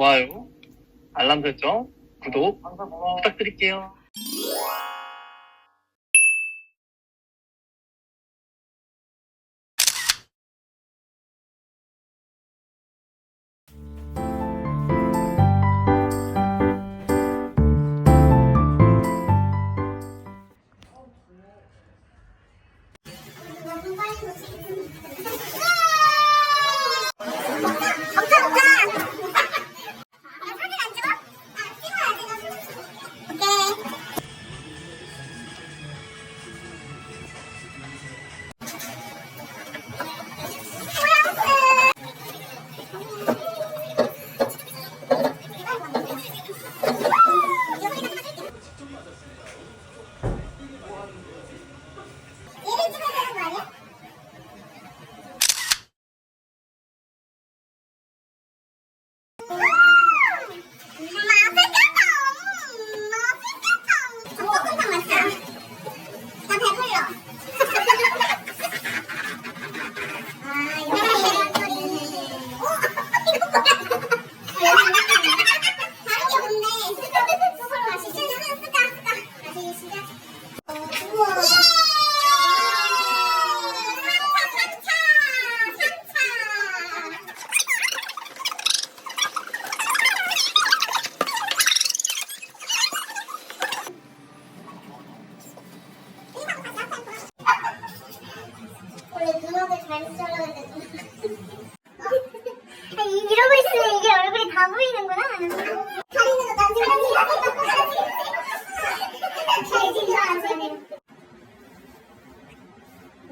좋아요, 알람 설정, 구독 부탁드릴게요.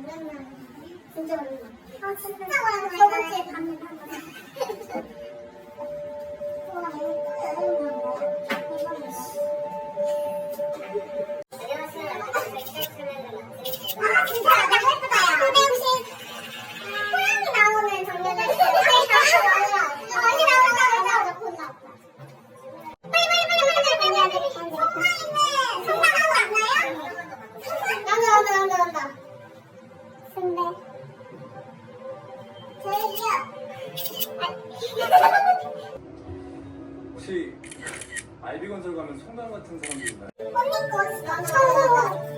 오랜만에 진짜 오랜만에 아. 진짜 오랜만에 저번 주에 봤는데 한 번 아이비 건설 가면 성당 같은 사람들 있나요? 언니 거 처음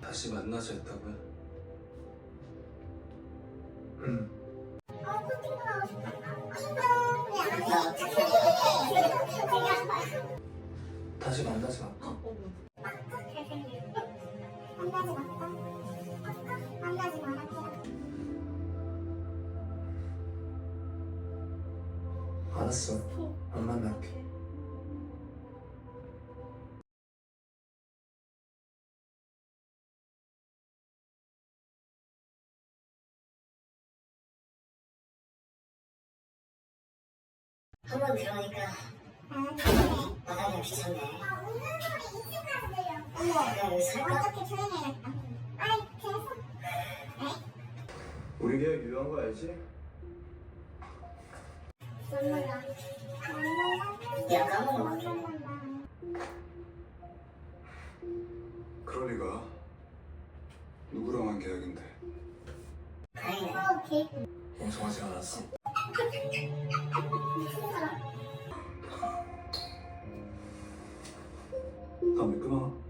다시 만나자 했다고요? 음. 다시 만나지 마. 만나지 말까? 만나지 말아요. 알았어. 안 만날게. 한번 아, 없이 섰네. 아, 웃는 소리 2층까지 들려. 어머, 내가 여기 살까? 어떻게 조용해야겠다. 아이, 계속. 우리 계획 유효한 거 알지? 야. 그럴 리가. 누구랑 한 계약인데? 다행이네. 어, 개. 멍청하지 않았어. 다음에 끊어.